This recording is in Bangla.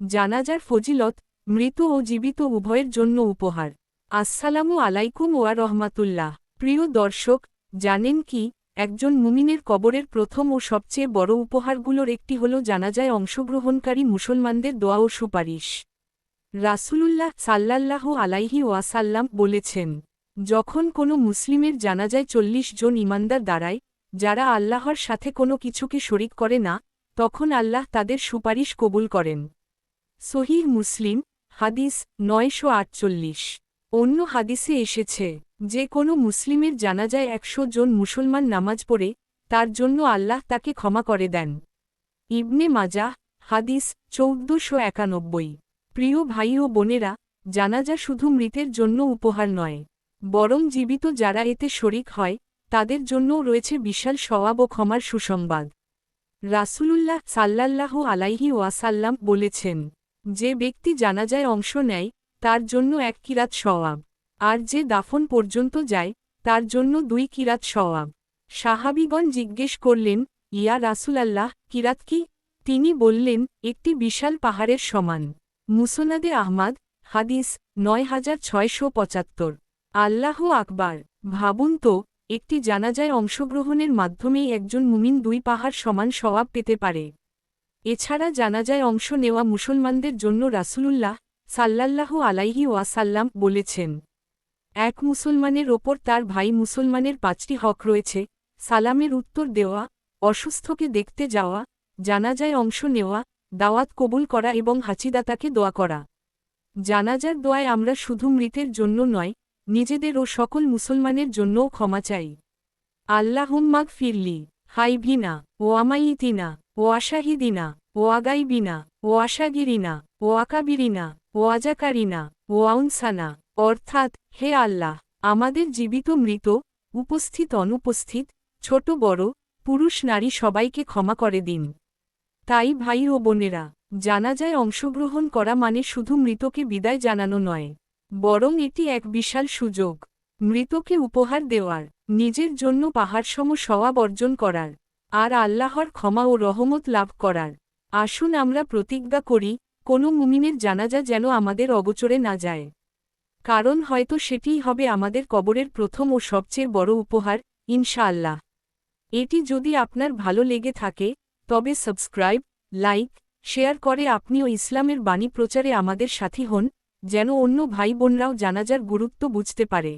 জানাজার ফজিলত মৃত ও জীবিত উভয়ের জন্য উপহার। আসসালামু আলাইকুম ওয়া রহমাতুল্লাহ। প্রিয় দর্শক, জানেন কি, একজন মুমিনের কবরের প্রথম ও সবচেয়ে বড় উপহারগুলোর একটি হল জানাজায় অংশগ্রহণকারী মুসলমানদের দোয়া ও সুপারিশ। রাসূলুল্লাহ সাল্লাল্লাহু আলাইহি ওয়াসাল্লাম বলেছেন, যখন কোনো মুসলিমের জানাজায় চল্লিশ জন ইমানদার দাঁড়ায়, যারা আল্লাহর সাথে কোনো কিছুকে শরিক করে না, তখন আল্লাহ তাদের সুপারিশ কবুল করেন। সহিহ মুসলিম, হাদিস নয়শো আটচল্লিশ। অন্য হাদিসে এসেছে, যে কোনো মুসলিমের জানাজায় একশো জন মুসলমান নামাজ পড়ে, তার জন্য আল্লাহ তাকে ক্ষমা করে দেন। ইবনে মাজাহ, হাদিস চৌদ্দশো একানব্বই। প্রিয় ভাই ও বোনেরা, জানাজা শুধু মৃতের জন্য উপহার নয়, বরং জীবিত যারা এতে শরিক হয়, তাদের জন্যও রয়েছে বিশাল সওয়াব ও ক্ষমার সুসংবাদ। রাসূলুল্লাহ সাল্লাল্লাহু আলাইহি ওয়াসাল্লাম বলেছেন যে ব্যক্তি জানাজায় অংশ নেয়, তার জন্য এক কিরাত সওয়াব। আর যে দাফন পর্যন্ত যায়, তার জন্য দুই কিরাত সওয়াব। সাহাবিগণ জিজ্ঞেস করলেন, ইয়া রাসূলাল্লাহ, কিরাত কি? তিনি বললেন, একটি বিশাল পাহাড়ের সমান। মুসনাদে আহমাদ, হাদিস, নয় হাজার ছয়শো পঁচাত্তর। আল্লাহ আকবার। ভাবুন তো, একটি জানাজায় অংশগ্রহণের মাধ্যমেই একজন মুমিন দুই পাহাড় সমান সওয়াব পেতে পারে। এছাড়া জানাজায় অংশ নেওয়া মুসলমানদের জন্য রাসূলুল্লাহ সাল্লাল্লাহু আলাইহি ওয়াসাল্লাম বলেছেন, এক মুসলমানের ওপর তার ভাই মুসলমানের পাঁচটি হক রয়েছে, সালামের উত্তর দেওয়া, অসুস্থকে দেখতে যাওয়া জানাজায় অংশ নেওয়া, দাওয়াত কবুল করা এবং হাচিদাতাকে দোয়া করা। জানাজার দোয়ায় আমরা শুধু মৃতের জন্য নয় নিজেদের ও সকল মুসলমানের জন্যও ক্ষমা চাই। আল্লাহুম্মাগ ফিরলি হাইভিনা আশাগিরিনা, ও আকাবিরিনা, ও আজাকারিনা, ও আউনসানা। অর্থাৎ, হে আল্লাহ, আমাদের জীবিত মৃত, উপস্থিত অনুপস্থিত, ছোট বড়, পুরুষ নারী সবাইকে ক্ষমা করে দিন। তাই ভাই ও বোনেরা, জানাজায় অংশগ্রহণ করা মানে শুধু মৃতকে বিদায় জানানো নয়, বরং এটি এক বিশাল সুযোগ। মৃতকে উপহার দেওয়ার নিজের জন্য পাহাড়সম সওয়াব অর্জন করার, আর আল্লাহর ক্ষমা ও রহমত লাভ করার। আসুন আমরা প্রতিজ্ঞা করি, কোনো মুমিনের জানাজা যেন আমাদের অগোচরে না যায়। কারণ হয়তো সেটিই হবে আমাদের কবরের প্রথম ও সবচেয়ে বড় উপহার, ইনশাআল্লাহ। এটি যদি আপনার ভালো লেগে থাকে, তবে সাবস্ক্রাইব, লাইক, শেয়ার করে আপনিও ইসলামের বাণী প্রচারে আমাদের সাথী হন, যেন অন্য ভাই বোনরাও জানাজার গুরুত্ব বুঝতে পারে।